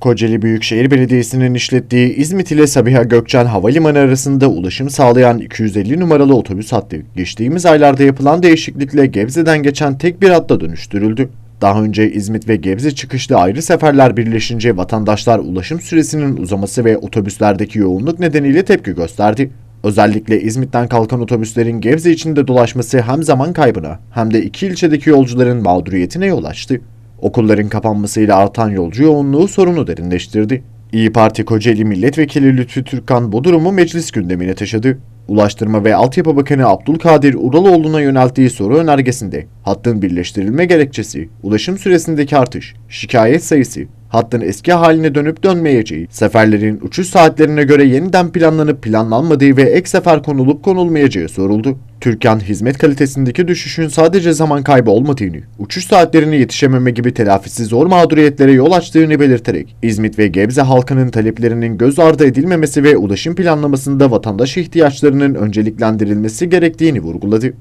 Kocaeli Büyükşehir Belediyesi'nin işlettiği İzmit ile Sabiha Gökçen Havalimanı arasında ulaşım sağlayan 250 numaralı otobüs hattı geçtiğimiz aylarda yapılan değişiklikle Gebze'den geçen tek bir hatta dönüştürüldü. Daha önce İzmit ve Gebze çıkışlı ayrı seferler birleşince vatandaşlar ulaşım süresinin uzaması ve otobüslerdeki yoğunluk nedeniyle tepki gösterdi. Özellikle İzmit'ten kalkan otobüslerin Gebze içinde dolaşması hem zaman kaybına hem de iki ilçedeki yolcuların mağduriyetine yol açtı. Okulların kapanmasıyla artan yolcu yoğunluğu sorunu derinleştirdi. İyi Parti Kocaeli Milletvekili Lütfü Türkkan bu durumu meclis gündemine taşıdı. Ulaştırma ve Altyapı Bakanı Abdülkadir Uraloğlu'na yönelttiği soru önergesinde hattın birleştirilme gerekçesi, ulaşım süresindeki artış, şikayet sayısı, hattın eski haline dönüp dönmeyeceği, seferlerin uçuş saatlerine göre yeniden planlanıp planlanmadığı ve ek sefer konulup konulmayacağı soruldu. Türkan hizmet kalitesindeki düşüşün sadece zaman kaybı olmadığını, uçuş saatlerine yetişememe gibi telafisi zor mağduriyetlere yol açtığını belirterek, İzmit ve Gebze halkının taleplerinin göz ardı edilmemesi ve ulaşım planlamasında vatandaş ihtiyaçlarının önceliklendirilmesi gerektiğini vurguladı.